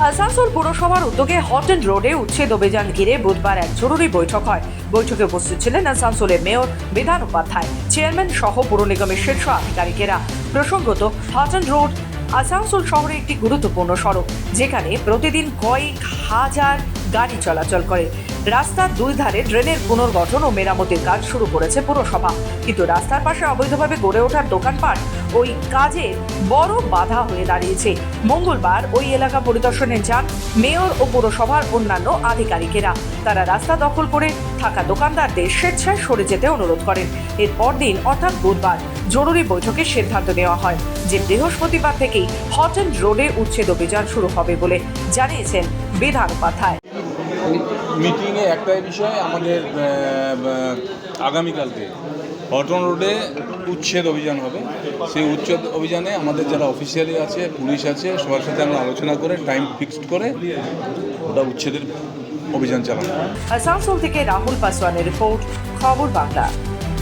আসানসোল পুরসভার উদ্যোগে হটন রোডে উচ্ছেদ অভিযান ঘিরে বুধবার এক জরুরি বৈঠক হয়। বৈঠকে উপস্থিত ছিলেন আসানসোলের মেয়র, বিধান উপাধ্যায়, চেয়ারম্যান সহ পুর নিগমের শীর্ষ আধিকারিকেরা। প্রসঙ্গত হটন রোড আসানসোল শহরে একটি গুরুত্বপূর্ণ সড়ক, যেখানে প্রতিদিন কয়েক হাজার গাড়ি চলাচল করে। রাস্তার দুই ধারে ড্রেনের পুনর্গঠন ও মেরামতির কাজ শুরু করেছে পুরসভা। কিন্তু রাস্তার পাশে অবৈধভাবে গড়ে ওঠার দোকানপাট ওই কাজে বড় বাধা হয়ে দাঁড়িয়েছে। মঙ্গলবার ওই এলাকা পরিদর্শনে যান মেয়র ও পুরসভার অন্যান্য আধিকারিকেরা। তারা রাস্তা দখল করে থাকা দোকানদারদের স্বেচ্ছায় সরে যেতে অনুরোধ করেন। এরপর দিন, অর্থাৎ বুধবার, জরুরি বৈঠকে সিদ্ধান্ত নেওয়া হয় যে বৃহস্পতিবার থেকেই হটন রোডে উচ্ছেদ অভিযান শুরু হবে বলে জানিয়েছেন বিধান উপাধ্যায়। মিটিংয়ে একটাই বিষয়, আমাদের আগামীকালকে হটন রোডে উচ্ছেদ অভিযান হবে সেই উচ্ছেদ অভিযানে আমাদের যারা অফিসিয়ালি আছে, পুলিশ আছে, সবার সাথে আমরা আলোচনা করে টাইম ফিক্সড করে ওটা উচ্ছেদের অভিযান চালানো। আসানসোল থেকে রাহুল পাসওয়ানের রিপোর্ট, খবর বাংলা